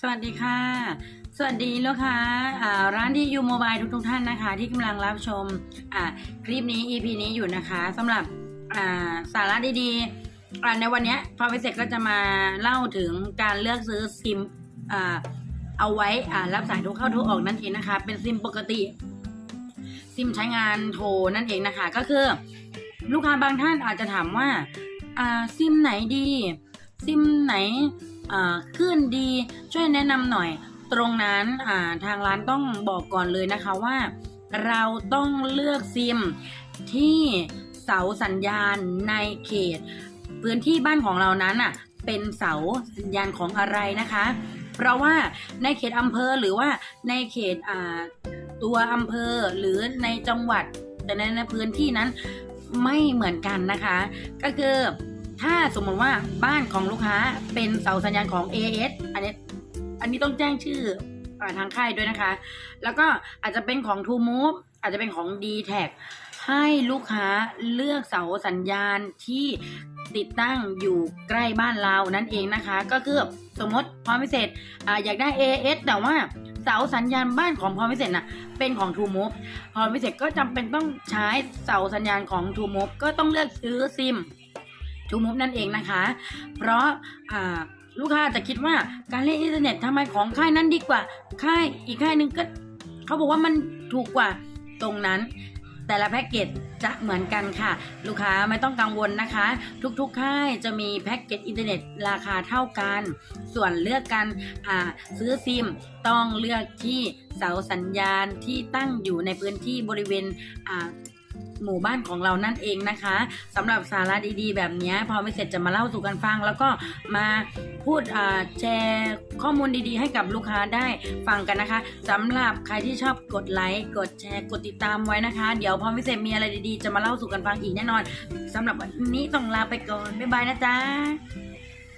สวัสดีค่ะ สวัสดีลูกค้าร้านที่ยูโมบายทุกๆท่านนะคะ ที่กำลังรับชมคลิปนี้ EP นี้อยู่นะคะสำหรับาสาระดีๆในวันนี้พอไปเสร็จก็จะมาเล่าถึงการเลือกซื้อซิมอเอาไว้รับสายโทรเข้าโทรออกนั่นเองนะคะ เป็นซิมปกติ ซิมใช้งานโทรนั่นเองนะคะ ก็คือ ลูกค้าบางท่านอาจจะถามว่าอ่าซิมไหนดี ซิมไหน ขึ้นดีช่วยแนะนำหน่อย ตรงนั้นทางร้านต้องบอกก่อนเลยนะคะว่า เราต้องเลือกซิมที่เสาสัญญาณในเขต พื้นที่บ้านของเรานั้นอะเป็นเสาสัญญาณของอะไรนะคะ เพราะว่าในเขตอำเภอหรือว่าในเขตตัวอำเภอหรือในจังหวัดแต่ในในพื้นที่นั้นไม่เหมือนกันนะคะ ก็คือ ถ้าสมมติว่าบ้านของลูกค้าเป็นเสาสัญญาณของ AS อันนี้อันนี้ต้องแจ้งชื่ออทางค่ายด้วยนะคะ แล้วก็อาจจะเป็นของ True Move อาจจะเป็นของ d t แทให้ลูกค้าเลือกเสาสัญญาณที่ติดตั้งอยู่ใกล้บ้านเรานั่นเองนะคะ ก็คือสมมติพรพิเศษออยากได้ AS แต่ว่าเสาสัญญาณบ้านของพรพิเศษน่ะเป็นของ True Move พรพิเศษก็จำเป็นต้องใช้เสาสัญญาณของ True Move ก็ต้องเลือกซื้อซิม True Move นั่นเองนะคะ เพราะลูกค้าจะคิดว่าการเล่นอินเทอร์เน็ตทำไมของค่ายนั้นดีกว่า ค่ายอีกค่ายหนึ่งก็เขาบอกว่ามันถูกกว่าตรงนั้น แต่ละแพ็กเกจจะเหมือนกันค่ะ ลูกค้าไม่ต้องกังวลนะคะ ทุกๆค่ายจะมีแพ็กเกจอินเทอร์เน็ตราคาเท่ากัน ส่วนเลือกการซื้อซิมต้องเลือกที่เสาสัญญาณที่ตั้งอยู่ในพื้นที่บริเวณ หมู่บ้านของเรานั่นเองนะคะสำหรับสาระดีๆ แบบนี้พอไม่เสร็จจะมาเล่าสู่กันฟัง แล้วก็มาพูดแชร์ข้อมูลดีๆ ให้กับลูกค้าได้ฟังกันนะคะสำหรับใครที่ชอบกดไลค์กดแชร์กดติดตามไว้นะคะ เดี๋ยวพอไม่เสร็จมีอะไรดีๆ จะมาเล่าสู่กันฟังอีกแน่นอนสำหรับวันนี้ต้องลาไปก่อนบ๊ายบายนะจ๊ะ